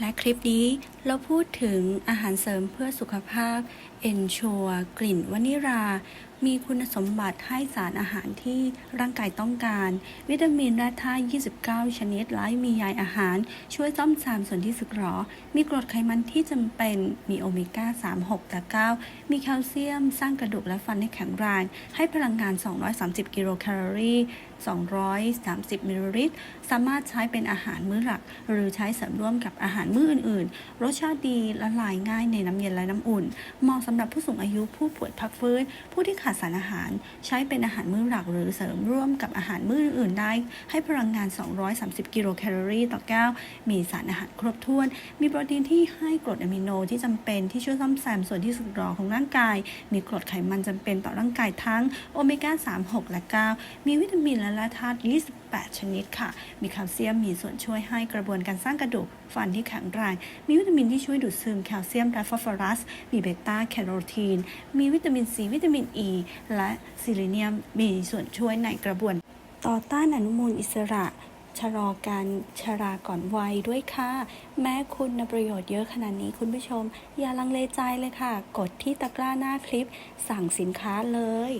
และคลิปนี้เราพูดถึงอาหารเสริมเพื่อสุขภาพ e n s u r e กลิ่นวานิลามีคุณสมบัติให้สารอาหารที่ร่างกายต้องการ วิตามินและธาตุ29 ชนิดและมีใยอาหาร ช่วยซ่อมแซมส่วนที่สึกหรอ มีกรดไขมันที่จำเป็นมีโอเมก้า 3 6และ9มีแคลเซียม สร้างกระดูกและฟันให้แข็งแรง ให้พลังงาน 230 กิโลแคลอรี่ 230 มิลลิลิตร สามารถใช้เป็นอาหารมื้อหลัก หรือใช้เสริมร่วมกับอาหารมื้ออื่นๆ รสชาติดีละลายง่ายในน้ำเย็นและน้ำอุ่น เหมาะสำหรับผู้สูงอายุผู้ป่วยพักฟื้น ผู้ที่ขาดสารอาหาร ใช้เป็นอาหารมื้อหลักหรือเสริมร่วมกับอาหารมื้ออื่นๆได้ ให้พลังงาน 230 กิโลแคลอรี่ต่อแก้ว มีสารอาหารครบถ้วน มีโปรตีนที่ให้กรดอะมิโนที่จำเป็นที่ช่วยซ่อมแซมส่วนที่สึกหรอของร่างกาย มีกรดไขมันจำเป็นต่อร่างกายทั้งโอเมก้า 3 6 และ 9 มีวิตามินและแร่ธาตุ28 ชนิดค่ะ มีแคลเซียมมีส่วนช่วยให้กระบวนการสร้างกระดูกฟันที่แข็งแรง มีวิตามินที่ช่วยดูดซึมแคลเซียมและฟอสฟอรัส มีเบต้าแคโรทีน มีวิตามินซีวิตามินอ e, ีและซิลิเนียม มีส่วนช่วยในกระบวน ต่อต้านอนุมูลอิสระชะลอการชราก่อนวัยด้วยค่ะ แม้คุณประโยชน์เยอะขนาดนี้คุณผู้ชม อย่าลังเลใจเลยค่ะ กดที่ตะกร้าหน้าคลิป สั่งสินค้าเลย